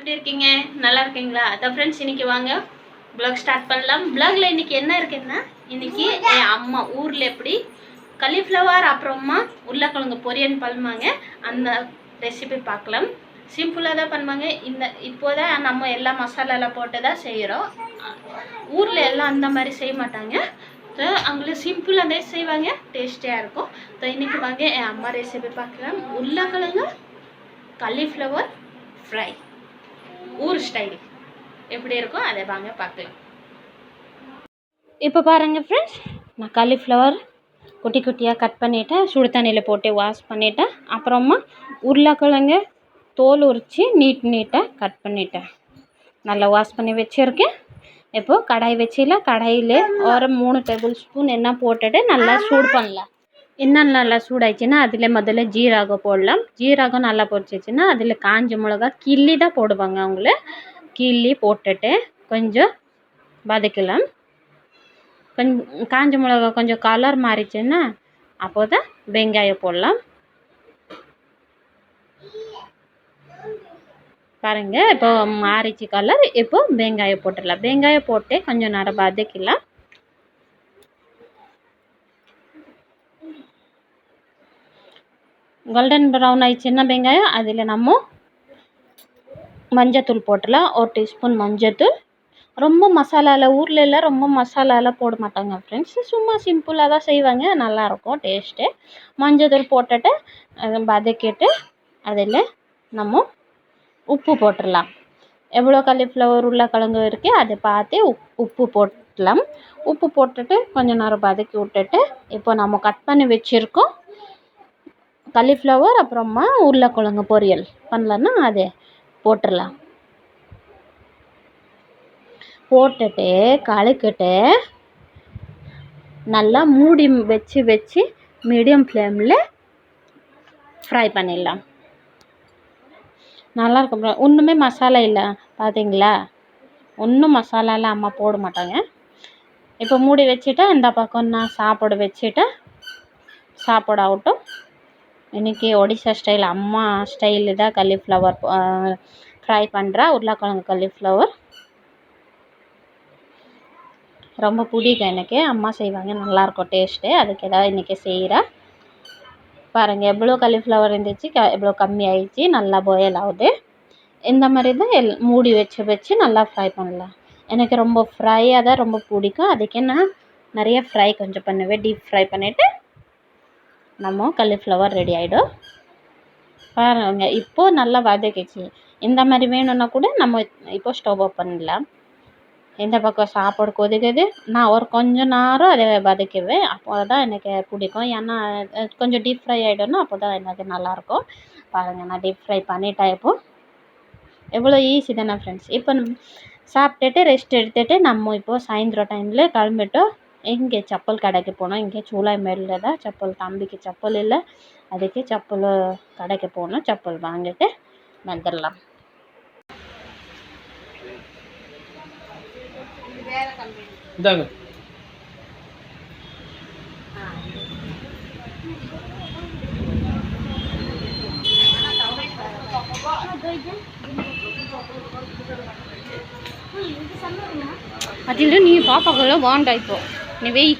எப்படி இருக்கீங்க? நல்லா இருக்கீங்களா? அதான் ஃப்ரெண்ட்ஸ் இன்னைக்கு வாங்க. ப்ளாக் ஸ்டார்ட் பண்ணலாம். ப்ளாகில் இன்னைக்கு என்ன இருக்குன்னா இன்னைக்கு என் அம்மா ஊரில் எப்படி? காலிஃப்ளவர் அப்புறமா உருளைக்கிழங்கு பொரியன் பண்ணுவாங்க. அந்த ரெசிபி பார்க்கலாம். சிம்பிளாக தான் பண்ணுவாங்க. இந்த இப்போதான் நம்ம எல்லா மசாலாலாம் போட்டு தான் செய்கிறோம் ஊரில் எல்லாம் அந்த மாதிரி செய்ய மாட்டாங்க. ஸோ அவங்களுக்கு சிம்பிளாக தான் செய்வாங்க. டேஸ்டியாக இருக்கும். ஸோ இன்னைக்கு வாங்க என் அம்மா ரெசிபி பார்க்கலாம். உருளைக்கிழங்கு காலிஃப்ளவர் ஃப்ரை ஊர் ஸ்டைல். எப்படி இருக்கும் அதை வாங்க பார்க்கலாம். இப்போ பாருங்கள் ஃப்ரெண்ட்ஸ் நான் காலிஃப்ளவர் குட்டி குட்டியாக கட் பண்ணிவிட்டேன் சுடு தண்ணியில் போட்டு வாஷ் பண்ணிவிட்டேன் அப்புறமா உருளைக்கிழங்கு தோல் உரித்து நீட் நீட்டாக கட் பண்ணிட்டேன். நல்லா வாஷ் பண்ணி வச்சுருக்கேன். இப்போது கடாய் வச்சில கடாயில் ஒரு மூணு டேபிள் ஸ்பூன் என்ன போட்டுட்டு நல்லா சூடு பண்ணலாம். என்னென்ன நல்லா சூடாயிடுச்சுன்னா அதில் முதல்ல ஜீரகம் போடலாம். ஜீரகம் நல்லா பொரிச்சிச்சுன்னா அதில் காஞ்ச மிளகா கிள்ளி தான் போடுவாங்க அவங்கள. கிள்ளி போட்டுட்டு கொஞ்சம் வதக்கலாம். கொஞ்சம் காஞ்ச மிளகா கொஞ்சம் கலர் மாறிச்சுன்னா அப்போ தான் வெங்காயம் போடலாம். பாருங்கள் இப்போ மாறிச்சு கலர் இப்போ வெங்காயம் போட்டுடலாம். வெங்காயம் போட்டு கொஞ்சம் நேரம் வதக்கலாம். கோல்டன் ப்ரௌன் சின்ன வெங்காயம் அதில் நம்ம மஞ்சத்தூள் போட்டுடலாம் ஒரு டீஸ்பூன் மஞ்சத்தூள். ரொம்ப மசாலாவில் ஊரில் எல்லாம் ரொம்ப மசாலாலாம் போட மாட்டாங்க ஃப்ரெண்ட்ஸ் சும்மா சிம்பிளாக தான் செய்வாங்க. நல்லாயிருக்கும் டேஸ்ட்டு மஞ்சத்தூள் போட்டுட்டு அதை வதக்கிட்டு அதில் நம்ம உப்பு போட்டுடலாம் எவ்வளோ காலிஃப்ளவர் உருளைக்கிழங்கு இருக்குது அதை பார்த்து உப் உப்பு போட்டுடலாம் உப்பு போட்டுட்டு கொஞ்சம் நேரம் வதக்கி விட்டுட்டு இப்போ நம்ம கட் பண்ணி வச்சுருக்கோம். காலிஃப்ளவர் அப்புறமா உருளைக்கிழங்கு பொரியல். பண்ணலன்னா அதே போட்டுடலாம் போட்டுட்டு கலக்கிட்டு நல்லா மூடி வச்சு வச்சு மீடியம் ஃப்ளேமில் ஃப்ரை பண்ணிடலாம். நல்லாயிருக்கும் ஒன்றுமே மசாலா இல்லை. பார்த்தீங்களா ஒன்றும் மசாலாலாம் அம்மா போட மாட்டாங்க. இப்போ மூடி வச்சுட்டா இந்த பக்கம் நான் சாப்பாடு வச்சுட்டு சாப்பாடு ஆகட்டும் இன்றைக்கி ஒடிசா ஸ்டைல் அம்மா ஸ்டைலு தான் காலிஃப்ளவர் ஃப்ரை பண்ணுறா உருளைக்கிழங்கு காலிஃப்ளவர் ரொம்ப பிடிக்கும் எனக்கு. அம்மா செய்வாங்க நல்லாயிருக்கும் டேஸ்ட்டு அதுக்கு ஏதாவது இன்றைக்கி செய்கிறா பாருங்கள் எவ்வளோ காலிஃப்ளவர் இருந்துச்சு க எவ்வளோ கம்மி ஆயிடுச்சு நல்லா பாயில் ஆகுது. இந்த மாதிரி தான் எல் மூடி வச்சு வச்சு நல்லா ஃப்ரை பண்ணலாம். எனக்கு ரொம்ப ஃப்ரையாக தான் ரொம்ப பிடிக்கும். அதுக்கே நான் நிறைய ஃப்ரை கொஞ்சம் பண்ணுவேன். டீப் ஃப்ரை பண்ணிவிட்டு நம்ம காலிஃப்ளவர் ரெடி ஆகிடும் பாருங்க இப்போது நல்லா வதக்கிச்சு. இந்த மாதிரி வேணும்னா கூட நம்ம இப்போ ஸ்டவ் பண்ணலாம். இந்த பக்கம் சாப்பாடு கொதிக்குது. நான் ஒரு கொஞ்ச நேரம் அதை வதக்குவேன் அப்போ தான் எனக்கு பிடிக்கும். ஏன்னா கொஞ்சம் டீப் ஃப்ரை ஆகிடும்னா அப்போ தான் எனக்கு நல்லாயிருக்கும். பாருங்கள் நான் டீப் ஃப்ரை பண்ணிட்டேன் இப்போது எவ்வளோ ஈஸி தானே ஃப்ரெண்ட்ஸ் இப்போ சாப்பிட்டுட்டு ரெஸ்ட் எடுத்துகிட்டு நம்ம இப்போது சாயந்தரம் டைமில் கிளம்பிட்டோம். இங்கே செப்பல் கடைக்கு போனோம் இங்கே சூளாய்மேடில் தான் செப்பல் தம்பிக்கு செப்பல் இல்லை. அதுக்கு செப்பல் கடைக்கு போனோம் செப்பல் வாங்கிட்டு வந்துடலாம் இந்தாங்க. அதில் நீ பாப்பாக்குள்ள வாண்டா இப்போ. anyway